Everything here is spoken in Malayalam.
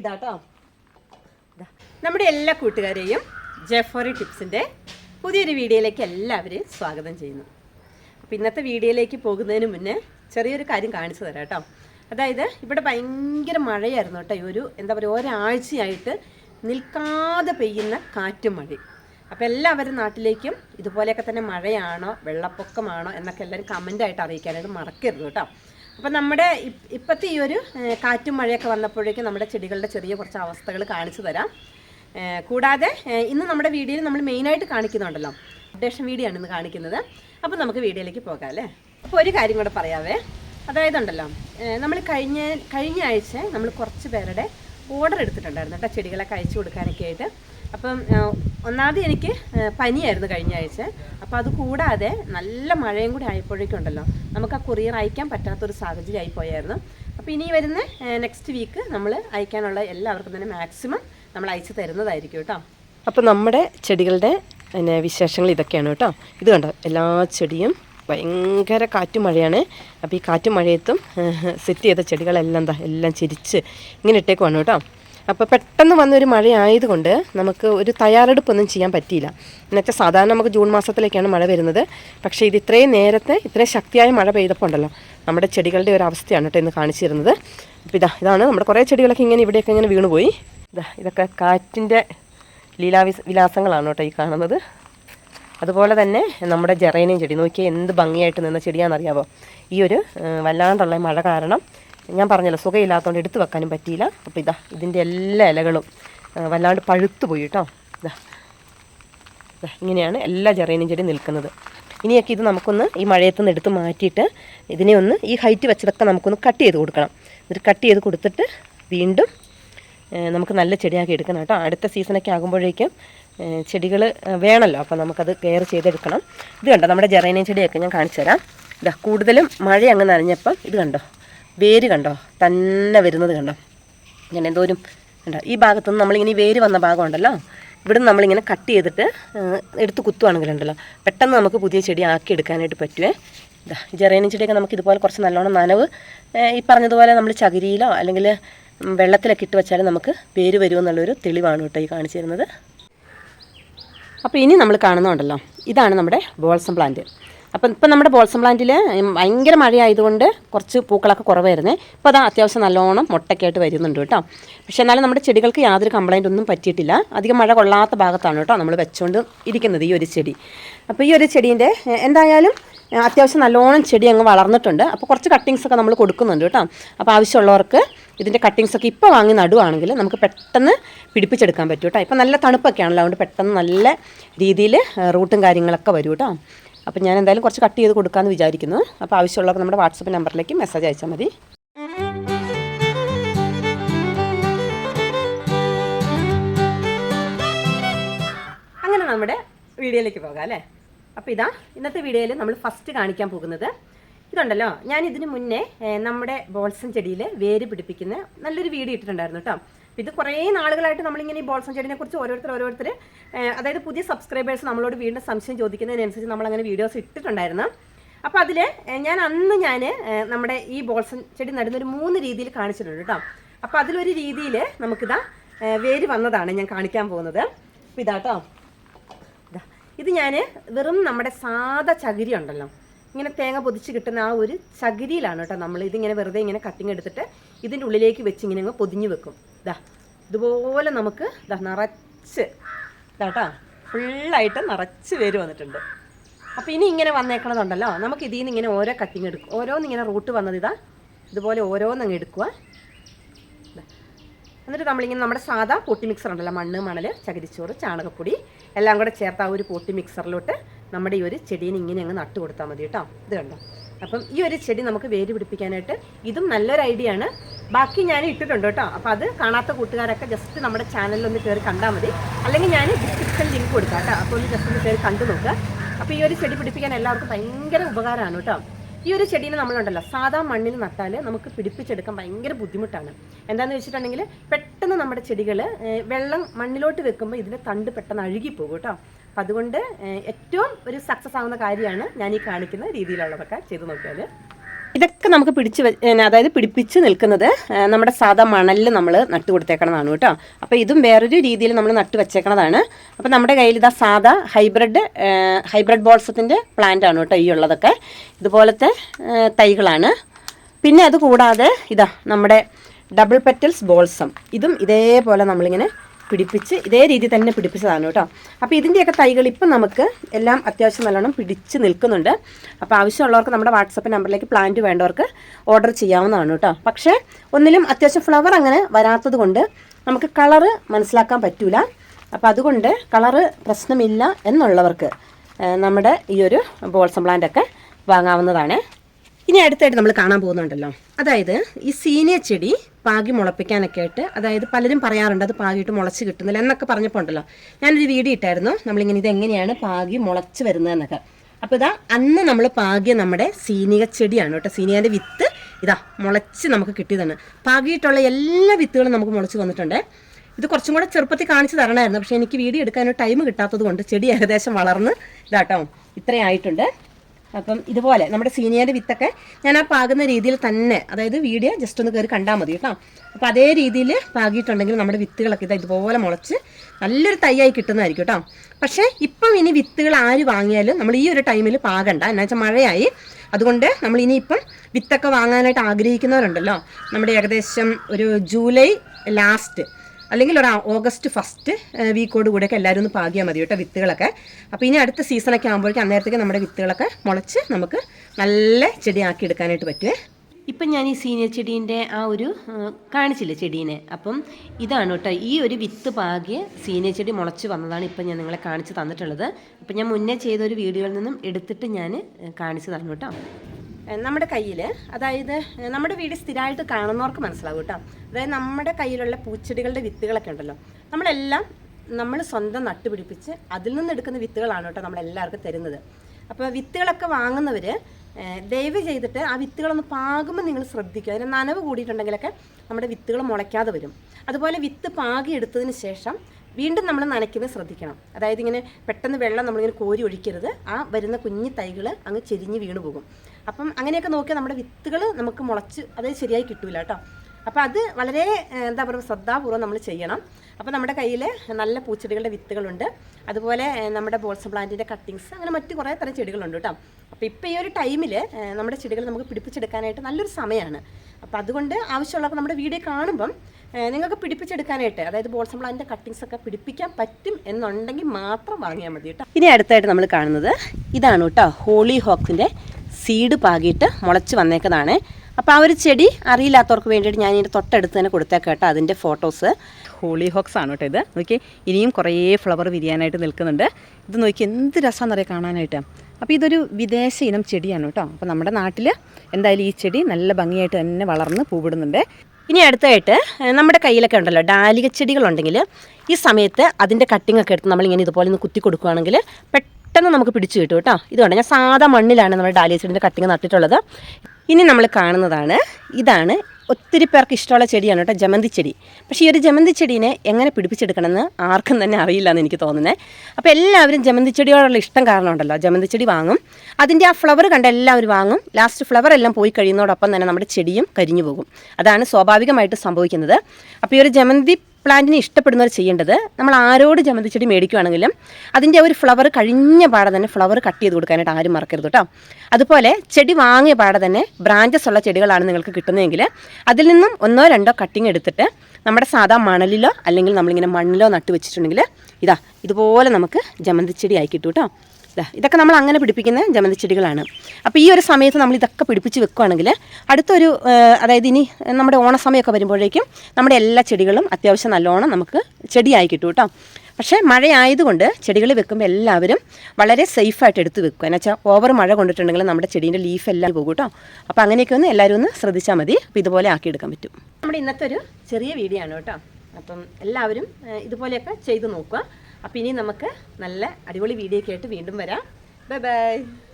ഇതാട്ടോ. നമ്മുടെ എല്ലാ കൂട്ടുകാരെയും ജെഫോറി ടിപ്സിന്റെ പുതിയൊരു വീഡിയോയിലേക്ക് എല്ലാവരെയും സ്വാഗതം ചെയ്യുന്നു. അപ്പോൾ ഇന്നത്തെ വീഡിയോയിലേക്ക് പോകുന്നതിന് മുന്നേ ചെറിയൊരു കാര്യം കാണിച്ചു തരാം കേട്ടോ. അതായത് ഇവിടെ ഭയങ്കര മഴയായിരുന്നു കേട്ടോ ഒരു എന്താ പറയുക ഒരാഴ്ചയായിട്ട് നിൽക്കാതെ പെയ്യുന്ന കാറ്റും മഴയും. അപ്പോൾ എല്ലാവരും നാട്ടിലേക്കും ഇതുപോലെയൊക്കെ തന്നെ മഴയാണോ വെള്ളപ്പൊക്കമാണോ എന്നൊക്കെ എല്ലാവരും കമന്റായിട്ട് അറിയിക്കാനായിട്ട് മറക്കരുത് കേട്ടോ. അപ്പം നമ്മുടെ ഇപ്പത്തെ ഈ ഒരു കാറ്റും മഴയൊക്കെ വന്നപ്പോഴേക്കും നമ്മുടെ ചെടികളുടെ ചെറിയ കുറച്ച് അവസ്ഥകൾ കാണിച്ചു തരാം. കൂടാതെ ഇന്ന് നമ്മുടെ വീഡിയോയിൽ നമ്മൾ മെയിനായിട്ട് കാണിക്കുന്നുണ്ടല്ലോ. അപ്ഡേഷൻ വീഡിയോ ആണ് ഇന്ന് കാണിക്കുന്നത്. അപ്പം നമുക്ക് വീഡിയോയിലേക്ക് പോകാം അല്ലേ? അപ്പോൾ ഒരു കാര്യം കൂടെ പറയാവേ. അതായത് ഉണ്ടല്ലോ നമ്മൾ കഴിഞ്ഞ കഴിഞ്ഞ ആഴ്ച നമ്മൾ കുറച്ച് പേരുടെ ഓർഡർ എടുത്തിട്ടുണ്ടായിരുന്നു കേട്ടോ ചെടികളൊക്കെ അയച്ചു കൊടുക്കാനൊക്കെ ആയിട്ട്. അപ്പം ഒന്നാമത് എനിക്ക് പനിയായിരുന്നു കഴിഞ്ഞ ആഴ്ച. അപ്പോൾ അത് കൂടാതെ നല്ല മഴയും കൂടി ആയപ്പോഴേക്കുണ്ടല്ലോ നമുക്ക് ആ കൊറിയർ അയക്കാൻ പറ്റാത്തൊരു സാഹചര്യം ആയിപ്പോയായിരുന്നു. അപ്പോൾ ഇനി വരുന്ന നെക്സ്റ്റ് വീക്ക് നമ്മൾ അയക്കാനുള്ള എല്ലാവർക്കും തന്നെ മാക്സിമം നമ്മൾ അയച്ചു തരുന്നതായിരിക്കും കേട്ടോ. അപ്പോൾ നമ്മുടെ ചെടികളുടെ പിന്നെ വിശേഷങ്ങൾ ഇതൊക്കെയാണ് കേട്ടോ. ഇത് കണ്ടോ? എല്ലാ ചെടിയും ഭയങ്കര കാറ്റും മഴയാണ്. അപ്പോൾ ഈ കാറ്റും മഴയത്തും സെറ്റ് ചെയ്ത ചെടികളെല്ലാം എന്താ എല്ലാം ചിരിച്ച് ഇങ്ങനെ ഇട്ടേക്കുവാണ് കേട്ടോ. അപ്പോൾ പെട്ടെന്ന് വന്നൊരു മഴയായതുകൊണ്ട് നമുക്ക് ഒരു തയ്യാറെടുപ്പൊന്നും ചെയ്യാൻ പറ്റിയില്ല. എന്നുവെച്ചാൽ സാധാരണ നമുക്ക് ജൂൺ മാസത്തിലേക്കാണ് മഴ വരുന്നത്. പക്ഷേ ഇത് ഇത്രയും നേരത്തെ ഇത്രയും ശക്തിയായ മഴ പെയ്തപ്പോൾ ഉണ്ടല്ലോ. നമ്മുടെ ചെടികളുടെ ഒരു അവസ്ഥയാണ് കേട്ടോ ഇന്ന് കാണിച്ചു തരുന്നത്. അപ്പോൾ ഇതാ ഇതാണ് നമ്മുടെ കുറേ ചെടികളൊക്കെ ഇങ്ങനെ ഇവിടെയൊക്കെ ഇങ്ങനെ വീണുപോയി. ഇതാ ഇതൊക്കെ കാറ്റിന്റെ ലീലാവിസ് വിലാസങ്ങളാണ് കേട്ടോ ഈ കാണുന്നത്. അതുപോലെ തന്നെ നമ്മുടെ ജെറേനിയം ചെടി നോക്കിയാൽ എന്ത് ഭംഗിയായിട്ട് നിന്ന ചെടിയാണെന്നറിയാവോ? ഈ ഒരു വല്ലാണ്ടുള്ള മഴ കാരണം ഞാൻ പറഞ്ഞല്ലോ സുഖമില്ലാത്തതുകൊണ്ട് എടുത്തു വെക്കാനും പറ്റിയില്ല. അപ്പോൾ ഇതാ ഇതിന്റെ എല്ലാ ഇലകളും വല്ലാണ്ട് പഴുത്തു പോയി കേട്ടോ ഇതാ ഇങ്ങനെയാണ് എല്ലാ ജെറേനിയം ചെടി നിൽക്കുന്നത്. ഇനിയൊക്കെ ഇത് നമുക്കൊന്ന് ഈ മഴയത്ത് നിന്ന് എടുത്ത് മാറ്റിയിട്ട് ഇതിനെ ഒന്ന് ഈ ഹൈറ്റ് വെച്ചതൊക്കെ നമുക്കൊന്ന് കട്ട് ചെയ്ത് കൊടുക്കണം. എന്നിട്ട് കട്ട് ചെയ്ത് കൊടുത്തിട്ട് വീണ്ടും നമുക്ക് നല്ല ചെടിയാക്കി എടുക്കണം കേട്ടോ അടുത്ത സീസണൊക്കെ ആകുമ്പോഴേക്കും ചെടികൾ വേണമല്ലോ അപ്പോൾ നമുക്കത് കെയർ ചെയ്തെടുക്കണം. ഇത് കണ്ടോ നമ്മുടെ ജെറേനിയം ചെടിയൊക്കെ ഞാൻ കാണിച്ചു തരാം ഇതാ കൂടുതലും മഴ അങ്ങ് നനഞ്ഞപ്പം ഇത് കണ്ടോ? വേര് കണ്ടോ? തന്നെ വരുന്നത് കണ്ടോ? ഇങ്ങനെ എന്തോരും കണ്ടോ? ഈ ഭാഗത്തുനിന്ന് നമ്മളിങ്ങനെ വേര് വന്ന ഭാഗം ഉണ്ടല്ലോ? ഇവിടുന്ന് നമ്മളിങ്ങനെ കട്ട് ചെയ്തിട്ട് എടുത്ത് കുത്തുവാണെങ്കിലുണ്ടല്ലോ. പെട്ടെന്ന് നമുക്ക് പുതിയ ചെടി ആക്കി എടുക്കാനായിട്ട് പറ്റുമേ ഇതാ ഈ ജെറേനിയം ചെടിയൊക്കെ നമുക്ക് ഇതുപോലെ കുറച്ച് നല്ലോണം നനവ് ഈ പറഞ്ഞതുപോലെ നമ്മൾ ചകിരിയിലോ അല്ലെങ്കിൽ വെള്ളത്തിലൊക്കെ ഇട്ട് വെച്ചാൽ നമുക്ക് വേര് വരുമെന്നുള്ളൊരു തെളിവാണ് കേട്ടോ ഈ കാണിച്ചു തരുന്നത്. അപ്പോൾ ഇനി നമ്മൾ കാണുന്നുണ്ടല്ലോ ഇതാണ് നമ്മുടെ ബോൾസം പ്ലാന്റ് അപ്പം ഇപ്പം നമ്മുടെ ബോൾസം പ്ലാന്റിൽ ഭയങ്കര മഴയായതുകൊണ്ട് കുറച്ച് പൂക്കളൊക്കെ കുറവായിരുന്നേ. ഇപ്പോൾ അതാ അത്യാവശ്യം നല്ലോണം മുട്ടൊക്കെ ആയിട്ട് വരുന്നുണ്ട് കേട്ടോ. പക്ഷേ എന്നാലും നമ്മുടെ ചെടികൾക്ക് യാതൊരു കംപ്ലൈന്റ് ഒന്നും പറ്റിയിട്ടില്ല. അധികം മഴ കൊള്ളാത്ത ഭാഗത്താണ് കേട്ടോ നമ്മൾ വെച്ചുകൊണ്ട് ഇരിക്കുന്നത് ഈ ഒരു ചെടി. അപ്പോൾ ഈ ഒരു ചെടീന്റെ എന്തായാലും അത്യാവശ്യം നല്ലോണം ചെടി അങ്ങ് വളർന്നിട്ടുണ്ട്. അപ്പോൾ കുറച്ച് കട്ടിങ്സ് ഒക്കെ നമ്മൾ കൊടുക്കുന്നുണ്ട് കേട്ടോ. അപ്പോൾ ആവശ്യമുള്ളവർക്ക് ഇതിന്റെ കട്ടിങ്സ് ഒക്കെ ഇപ്പോൾ വാങ്ങി നടുവാണെങ്കിൽ നമുക്ക് പെട്ടെന്ന് പിടിപ്പിച്ചെടുക്കാൻ പറ്റും കേട്ടോ. ഇപ്പം നല്ല തണുപ്പൊക്കെ ആണല്ലോ അതുകൊണ്ട് പെട്ടെന്ന് നല്ല രീതിയിൽ റൂട്ടും കാര്യങ്ങളൊക്കെ വരും കേട്ടോ. അപ്പം ഞാൻ എന്തായാലും കുറച്ച് കട്ട് ചെയ്ത് കൊടുക്കാമെന്ന് വിചാരിക്കുന്നു. അപ്പോൾ ആവശ്യമുള്ളവർക്ക് നമ്മുടെ വാട്സപ്പ് നമ്പറിലേക്ക് മെസ്സേജ് അയച്ചാൽ മതി. അങ്ങനെ നമ്മുടെ വീഡിയോയിലേക്ക് പോകാം അല്ലേ? അപ്പോൾ ഇതാ ഇന്നത്തെ വീഡിയോയിൽ നമ്മൾ ഫസ്റ്റ് കാണിക്കാൻ പോകുന്നത് ഇതുണ്ടല്ലോ. ഞാൻ ഇതിനു മുന്നേ നമ്മുടെ ബോൾസം ചെടിയിൽ വേര് പിടിപ്പിക്കുന്ന നല്ലൊരു വീഡിയോ ഇട്ടിട്ടുണ്ടായിരുന്നു കേട്ടോ. അപ്പോൾ ഇത് കുറേ നാളുകളായിട്ട് നമ്മളിങ്ങനെ ഈ ബോൾസം ചെടിനെ കുറിച്ച് ഓരോരുത്തർ ഓരോരുത്തർ അതായത് പുതിയ സബ്സ്ക്രൈബേഴ്സ് നമ്മളോട് വീണ്ടും സംശയം ചോദിക്കുന്നതിനനുസരിച്ച് നമ്മളങ്ങനെ വീഡിയോസ് ഇട്ടിട്ടുണ്ടായിരുന്നു. അപ്പോൾ അതിൽ ഞാൻ അന്ന് ഞാൻ നമ്മുടെ ഈ ബോൾസം ചെടി നടുന്നൊരു മൂന്ന് രീതിയിൽ കാണിച്ചിട്ടുണ്ട് കേട്ടോ അപ്പോൾ അതിലൊരു രീതിയിൽ നമുക്കിതാ വേര് വന്നതാണ് ഞാൻ കാണിക്കാൻ പോകുന്നത്. അപ്പോൾ ഇതാട്ടോ ദാ, ഇത്. ഞാൻ വെറും നമ്മുടെ സാധാ ചകിരി ഉണ്ടല്ലോ. ഇങ്ങനെ തേങ്ങ പൊതിച്ച് കിട്ടുന്ന ആ ഒരു ചകിരിയിലാണ് കേട്ടോ നമ്മൾ ഇതിങ്ങനെ വെറുതെ ഇങ്ങനെ കട്ടിങ് എടുത്തിട്ട് ഇതിന്റെ ഉള്ളിലേക്ക് വെച്ച് ഇങ്ങനെ അങ്ങ് പൊതിഞ്ഞ് വെക്കും. ദാ ഇതുപോലെ നമുക്ക് ദാ നിറച്ച് ഇതാട്ടാ ഫുള്ളായിട്ട് നിറച്ച് വേര് വന്നിട്ടുണ്ട്. അപ്പോൾ ഇനി ഇങ്ങനെ വന്നേക്കണതുണ്ടല്ലോ. നമുക്ക് ഇതിൽ നിന്ന് ഇങ്ങനെ ഓരോ കട്ടിങ് എടുക്കും. ഓരോന്നിങ്ങനെ റൂട്ട് വന്നത് ഇതാ ഇതുപോലെ ഓരോന്നങ്ങ് എടുക്കുക. എന്നിട്ട് നമ്മളിങ്ങനെ നമ്മുടെ സാധാ പൊട്ടി മിക്സർ ഉണ്ടല്ലോ മണ്ണ് മണൽ ചകിരിച്ചോറ് ചാണകപ്പൊടി എല്ലാം കൂടെ ചേർത്ത് ആ ഒരു പൊട്ടി മിക്സറിലോട്ട് നമ്മുടെ ഈ ഒരു ചെടീനെ ഇങ്ങനെ അങ്ങ് നട്ടു കൊടുത്താൽ മതി കേട്ടോ. ഇത് കണ്ടോ? അപ്പം ഈ ഒരു ചെടി നമുക്ക് വേര് പിടിപ്പിക്കാനായിട്ട് ഇതും നല്ലൊരു ഐഡിയ ആണ്. ബാക്കി ഞാൻ ഇട്ടിട്ടുണ്ട് കേട്ടോ. അപ്പോൾ അത് കാണാത്ത കൂട്ടുകാരൊക്കെ ജസ്റ്റ് നമ്മുടെ ചാനലിൽ ഒന്ന് കയറി കണ്ടാൽ മതി. അല്ലെങ്കിൽ ഞാൻ ഡിസ്ക്രിപ്ഷൻ ലിങ്ക് കൊടുക്കാം കേട്ടോ. അപ്പോൾ ഒന്ന് ജസ്റ്റ് ഒന്ന് കയറി കണ്ടു നോക്കുക അപ്പോൾ ഈ ഒരു ചെടി പിടിപ്പിക്കാൻ എല്ലാവർക്കും ഭയങ്കര ഉപകാരമാണ് കേട്ടോ. ഈ ഒരു ചെടീനെ നമ്മളുണ്ടല്ലോ സാധാ മണ്ണിൽ നട്ടാൽ നമുക്ക് പിടിപ്പിച്ചെടുക്കാൻ ഭയങ്കര ബുദ്ധിമുട്ടാണ്. എന്താണെന്ന് വെച്ചിട്ടുണ്ടെങ്കിൽ പെട്ടെന്ന് നമ്മുടെ ചെടികൾ വെള്ളം മണ്ണിലോട്ട് വെക്കുമ്പോൾ ഇതിന്റെ തണ്ട് പെട്ടെന്ന് അഴുകിപ്പോകും കേട്ടോ. അപ്പം അതുകൊണ്ട് ഏറ്റവും ഒരു സക്സസ് ആവുന്ന കാര്യമാണ് ഞാൻ ഈ കാണിക്കുന്ന രീതിയിലുള്ളതൊക്കെ ചെയ്തു നോക്കിയാൽ ഇതൊക്കെ നമുക്ക് പിടിച്ച് അതായത് പിടിപ്പിച്ച് നിൽക്കുന്നത് നമ്മുടെ സാധാ മണലിൽ നമ്മൾ നട്ട് കൊടുത്തേക്കണതാണ് കേട്ടോ. അപ്പോൾ ഇതും വേറൊരു രീതിയിൽ നമ്മൾ നട്ട് വെച്ചേക്കണതാണ്. അപ്പോൾ നമ്മുടെ കയ്യിൽ ഇതാ സാധാ ഹൈബ്രിഡ് ഹൈബ്രിഡ് ബോൾസത്തിന്റെ പ്ലാന്റ് ആണ് കേട്ടോ ഈ ഉള്ളതൊക്കെ. ഇതുപോലത്തെ തൈകളാണ്. പിന്നെ അത് കൂടാതെ ഇതാ നമ്മുടെ ഡബിൾ പെറ്റൽസ് ബോൾസം ഇതും ഇതേപോലെ നമ്മളിങ്ങനെ പിടിപ്പിച്ച് ഇതേ രീതി തന്നെ പിടിപ്പിച്ചതാണ് കേട്ടോ. അപ്പോൾ ഇതിന്റെയൊക്കെ തൈകൾ ഇപ്പം നമുക്ക് എല്ലാം അത്യാവശ്യം നല്ലോണം പിടിച്ച് നിൽക്കുന്നുണ്ട്. അപ്പോൾ ആവശ്യമുള്ളവർക്ക് നമ്മുടെ വാട്സപ്പ് നമ്പറിലേക്ക് പ്ലാന്റ് വേണ്ടവർക്ക് ഓർഡർ ചെയ്യാവുന്നതാണ് കേട്ടോ. പക്ഷേ ഒന്നിലും അത്യാവശ്യം ഫ്ലവർ അങ്ങനെ വരാത്തത് കൊണ്ട് നമുക്ക് കളറ് മനസ്സിലാക്കാൻ പറ്റൂല. അപ്പോൾ അതുകൊണ്ട് കളറ് പ്രശ്നമില്ല എന്നുള്ളവർക്ക് നമ്മുടെ ഈ ഒരു ബോൾസം പ്ലാന്റ് ഒക്കെ വാങ്ങാവുന്നതാണ്. ഇനി അടുത്തായിട്ട് നമ്മൾ കാണാൻ പോകുന്നുണ്ടല്ലോ. അതായത് ഈ സീനിയ ചെടി പാകി മുളപ്പിക്കാനൊക്കെ ആയിട്ട് അതായത് പലരും പറയാറുണ്ട് അത് പാകിയിട്ട് മുളച്ച് കിട്ടുന്നില്ല എന്നൊക്കെ പറഞ്ഞപ്പോൾ ഉണ്ടല്ലോ ഞാനൊരു വീഡിയോ ഇട്ടായിരുന്നു നമ്മളിങ്ങനെ ഇത് എങ്ങനെയാണ് പാകി മുളച്ച് വരുന്നതെന്നൊക്കെ. അപ്പോൾ ഇതാ അന്ന് നമ്മൾ പാകിയ നമ്മുടെ സീനിക ചെടിയാണ് കേട്ടോ. സീനിയന്റെ വിത്ത് ഇതാ മുളച്ച് നമുക്ക് കിട്ടിയതാണ്. പാകിയിട്ടുള്ള എല്ലാ വിത്തുകളും നമുക്ക് മുളച്ച് വന്നിട്ടുണ്ട്. ഇത് കുറച്ചും കൂടെ ചെറുപ്പത്തിൽ കാണിച്ചു തരണമായിരുന്നു പക്ഷേ എനിക്ക് വീഡിയോ എടുക്കാനൊരു ടൈം കിട്ടാത്തത് കൊണ്ട് ചെടി ഏകദേശം വളർന്ന് ഇതാട്ടോ ഇത്രയായിട്ടുണ്ട് അപ്പം ഇതുപോലെ നമ്മുടെ സീനിയറിന്റെ വിത്തൊക്കെ ഞാൻ ആ പാകുന്ന രീതിയിൽ തന്നെ അതായത് വീഡിയോ ജസ്റ്റ് ഒന്ന് കയറി കണ്ടാൽ മതി കേട്ടോ. അപ്പോൾ അതേ രീതിയിൽ പാകിയിട്ടുണ്ടെങ്കിൽ നമ്മുടെ വിത്തുകളൊക്കെ ഇതാ ഇതുപോലെ മുളച്ച് നല്ലൊരു തൈയായി കിട്ടുന്നതായിരിക്കും കേട്ടോ. പക്ഷേ ഇപ്പം ഇനി വിത്തുകൾ ആര് വാങ്ങിയാലും നമ്മൾ ഈ ഒരു ടൈമിൽ പാകണ്ട. എന്നാ വെച്ചാൽ മഴയായി. അതുകൊണ്ട് നമ്മൾ ഇനിയിപ്പം വിത്തൊക്കെ വാങ്ങാനായിട്ട് ആഗ്രഹിക്കുന്നവരുണ്ടല്ലോ. നമ്മുടെ ഏകദേശം ഒരു ജൂലൈ ലാസ്റ്റ് അല്ലെങ്കിൽ ഒരു ഓഗസ്റ്റ് ഫസ്റ്റ് വീക്കോട് കൂടെയൊക്കെ എല്ലാവരും ഒന്ന് പാകിയാൽ മതി കേട്ടോ വിത്തുകളൊക്കെ. അപ്പോൾ ഇനി അടുത്ത സീസണൊക്കെ ആകുമ്പോഴേക്കും അന്നേരത്തേക്ക് നമ്മുടെ വിത്തുകളൊക്കെ മുളച്ച് നമുക്ക് നല്ല ചെടിയാക്കി എടുക്കാനായിട്ട് പറ്റുമേ ഇപ്പം ഞാൻ ഈ സീനിയർ ചെടീന്റെ ആ ഒരു കാണിച്ചില്ല ചെടീനെ? അപ്പം ഇതാണ് കേട്ടോ ഈ ഒരു വിത്ത് പാകിയ സീനിയർ ചെടി മുളച്ച് വന്നതാണ് ഇപ്പം ഞാൻ നിങ്ങളെ കാണിച്ച് തന്നിട്ടുള്ളത്. അപ്പം ഞാൻ മുന്നേ ചെയ്ത ഒരു വീഡിയോയിൽ നിന്നും എടുത്തിട്ട് ഞാൻ കാണിച്ചു തന്നു കേട്ടോ. നമ്മുടെ കയ്യിൽ അതായത് നമ്മുടെ വീട് സ്ഥിരമായിട്ട് കാണുന്നവർക്ക് മനസ്സിലാവും കേട്ടോ. അതായത് നമ്മുടെ കയ്യിലുള്ള പൂച്ചെടികളുടെ വിത്തുകളൊക്കെ ഉണ്ടല്ലോ. നമ്മളെല്ലാം നമ്മൾ സ്വന്തം നട്ടുപിടിപ്പിച്ച് അതിൽ നിന്ന് എടുക്കുന്ന വിത്തുകളാണ് കേട്ടോ നമ്മളെല്ലാവർക്കും തരുന്നത്. അപ്പോൾ വിത്തുകളൊക്കെ വാങ്ങുന്നവർ ദയവ് ചെയ്തിട്ട് ആ വിത്തുകളൊന്ന് പാകുമ്പോൾ നിങ്ങൾ ശ്രദ്ധിക്കുക. അതിന് നനവ് കൂടിയിട്ടുണ്ടെങ്കിലൊക്കെ നമ്മുടെ വിത്തുകൾ മുളയ്ക്കാതെ വരും. അതുപോലെ വിത്ത് പാകിയെടുത്തതിന് ശേഷം വീണ്ടും നമ്മൾ നനയ്ക്കുന്നത് ശ്രദ്ധിക്കണം. അതായത് ഇങ്ങനെ പെട്ടെന്ന് വെള്ളം നമ്മളിങ്ങനെ കോരി ഒഴിക്കരുത്. ആ വരുന്ന കുഞ്ഞു തൈകൾ അങ്ങ് ചെരിഞ്ഞ് വീണു പോകും. അപ്പം അങ്ങനെയൊക്കെ നോക്കിയാൽ നമ്മുടെ വിത്തുകൾ നമുക്ക് മുളച്ച് അത് ശരിയായി കിട്ടൂല കേട്ടോ. അപ്പോൾ അത് വളരെ എന്താ പറയുക ശ്രദ്ധാപൂർവം നമ്മൾ ചെയ്യണം. അപ്പോൾ നമ്മുടെ കയ്യിൽ നല്ല പൂച്ചെടികളുടെ വിത്തുകളുണ്ട്. അതുപോലെ നമ്മുടെ ബോൾസ് പ്ലാന്റിന്റെ കട്ടിങ്സ് അങ്ങനെ മറ്റു കുറേ തരം ചെടികളുണ്ട് കേട്ടോ. അപ്പോൾ ഇപ്പോൾ ഈ ഒരു ടൈമിൽ നമ്മുടെ ചെടികൾ നമുക്ക് പിടിപ്പിച്ചെടുക്കാനായിട്ട് നല്ലൊരു സമയമാണ് അപ്പോൾ അതുകൊണ്ട് ആവശ്യമുള്ളവർക്ക് നമ്മുടെ വീഡിയോ കാണുമ്പം നിങ്ങൾക്ക് പിടിപ്പിച്ചെടുക്കാനായിട്ട് അതായത് ബോൾസം പ്ലാന്റിന്റെ കട്ടിങ്സ് ഒക്കെ പിടിപ്പിക്കാൻ പറ്റും എന്നുണ്ടെങ്കിൽ മാത്രം വാങ്ങിയാൽ മതി കേട്ടോ. ഇനി അടുത്തായിട്ട് നമ്മൾ കാണുന്നത് ഇതാണ് കേട്ടോ ഹോളി ഹോക്സിന്റെ സീഡ് പാകിയിട്ട് മുളച്ച് വന്നേക്കതാണ് അപ്പോൾ ആ ഒരു ചെടി അറിയില്ലാത്തവർക്ക് വേണ്ടിയിട്ട് ഞാൻ ഇതിന്റെ തൊട്ടടുത്ത് തന്നെ കൊടുത്തേക്കാം കേട്ടോ അതിന്റെ ഫോട്ടോസ് ഹോളി ഹോക്സ് ആണ് കേട്ടോ ഇത്. നോക്കി ഇനിയും കുറേ ഫ്ലവർ വിരിയാനായിട്ട് നിൽക്കുന്നുണ്ട്. ഇത് നോക്കി എന്ത് രസമാണെന്നറിയാം കാണാനായിട്ട്? അപ്പോൾ ഇതൊരു വിദേശ ഇനം ചെടിയാണ് കേട്ടോ. അപ്പോൾ നമ്മുടെ നാട്ടിൽ എന്തായാലും ഈ ചെടി നല്ല ഭംഗിയായിട്ട് തന്നെ വളർന്ന് പൂവിടുന്നുണ്ട്. ഇനി അടുത്തായിട്ട് നമ്മുടെ കയ്യിലൊക്കെ ഉണ്ടല്ലോ ഡാലിക ചെടികളുണ്ടെങ്കിൽ ഈ സമയത്ത് അതിന്റെ കട്ടിങ്ങൊക്കെ എടുത്ത് നമ്മളിങ്ങനെ ഇതുപോലെ ഒന്ന് കുത്തി കൊടുക്കുകയാണെങ്കിൽ പെട്ടെന്ന് നമുക്ക് പിടിച്ചു കിട്ടും കേട്ടോ. ഇതുകൊണ്ട് ഞാൻ സാധാ മണ്ണിലാണ് നമ്മുടെ ഡാലിയ ചെടിന്റെ കട്ടിങ് നട്ടിട്ടുള്ളത് ഇനി നമ്മൾ കാണുന്നതാണ്. ഇതാണ് ഒത്തിരി പേർക്ക് ഇഷ്ടമുള്ള ചെടിയാണ് കേട്ടോ ജമന്തി ചെടി. പക്ഷേ ഈ ഒരു ജമന്തി ചെടീനെ എങ്ങനെ പിടിപ്പിച്ചെടുക്കണമെന്ന് ആർക്കും തന്നെ അറിയില്ല എന്ന് എനിക്ക് തോന്നുന്നത് അപ്പോൾ എല്ലാവരും ജമന്തി ചെടിയോടുള്ള ഇഷ്ടം കാരണം ഉണ്ടല്ലോ ജമന്തി ചെടി വാങ്ങും. അതിന്റെ ആ ഫ്ലവർ കണ്ട് എല്ലാവരും വാങ്ങും. ലാസ്റ്റ് ഫ്ലവർ എല്ലാം പോയി കഴിയുന്നതോടൊപ്പം തന്നെ നമ്മുടെ ചെടിയും കരിഞ്ഞു പോകും. അതാണ് സ്വാഭാവികമായിട്ട് സംഭവിക്കുന്നത്. അപ്പോൾ ഈ ഒരു ജമന്തി പ്ലാന്റിനെ ഇഷ്ടപ്പെടുന്നവർ ചെയ്യേണ്ടത് നമ്മൾ ആരോട് ജമന്തി ചെടി മേടിക്കുകയാണെങ്കിലും അതിന്റെ ഒരു ഫ്ലവർ കഴിഞ്ഞ പാടെ തന്നെ ഫ്ലവർ കട്ട് ചെയ്ത് കൊടുക്കാനായിട്ട് ആരും മറക്കരുത് കേട്ടോ. അതുപോലെ ചെടി വാങ്ങിയ പാടെ തന്നെ ബ്രാഞ്ചസ് ഉള്ള ചെടികളാണ് നിങ്ങൾക്ക് കിട്ടുന്നതെങ്കിൽ അതിൽ നിന്നും ഒന്നോ രണ്ടോ കട്ടിങ് എടുത്തിട്ട് നമ്മുടെ സാധാ മണലിലോ അല്ലെങ്കിൽ നമ്മളിങ്ങനെ മണ്ണിലോ നട്ട് വെച്ചിട്ടുണ്ടെങ്കിൽ ഇതാ ഇതുപോലെ നമുക്ക് ജമന്തിച്ചെടി ആയി കിട്ടും കേട്ടോ. ഇതൊക്കെ നമ്മൾ അങ്ങനെ പിടിപ്പിക്കുന്ന ജമന്തി ചെടികളാണ് അപ്പോൾ ഈ ഒരു സമയത്ത് നമ്മൾ ഇതൊക്കെ പിടിപ്പിച്ച് വെക്കുകയാണെങ്കിൽ അടുത്തൊരു അതായത് ഇനി നമ്മുടെ ഓണസമയമൊക്കെ വരുമ്പോഴേക്കും നമ്മുടെ എല്ലാ ചെടികളും അത്യാവശ്യം നല്ലോണം നമുക്ക് ചെടിയായി കിട്ടും കേട്ടോ. പക്ഷേ മഴയായതുകൊണ്ട് ചെടികൾ വെക്കുമ്പോൾ എല്ലാവരും വളരെ സേഫായിട്ട് എടുത്ത് വെക്കുക. എന്ന് വെച്ചാൽ ഓവർ മഴ കൊണ്ടിട്ടുണ്ടെങ്കിൽ നമ്മുടെ ചെടീന്റെ ലീഫ് എല്ലാം പോകും കേട്ടോ. അപ്പോൾ അങ്ങനെയൊക്കെ ഒന്ന് എല്ലാവരും ഒന്ന് ശ്രദ്ധിച്ചാൽ മതി. അപ്പോൾ ഇതുപോലെ ആക്കിയെടുക്കാൻ പറ്റും. നമ്മുടെ ഇന്നത്തെ ഒരു ചെറിയ വീഡിയോ ആണ് കേട്ടോ. അപ്പം എല്ലാവരും ഇതുപോലെയൊക്കെ ചെയ്ത് നോക്കുക. അപ്പോൾ ഇനി നമുക്ക് നല്ല അടിപൊളി വീഡിയോ ഒക്കെ ആയിട്ട് വീണ്ടും വരാം. Bye bye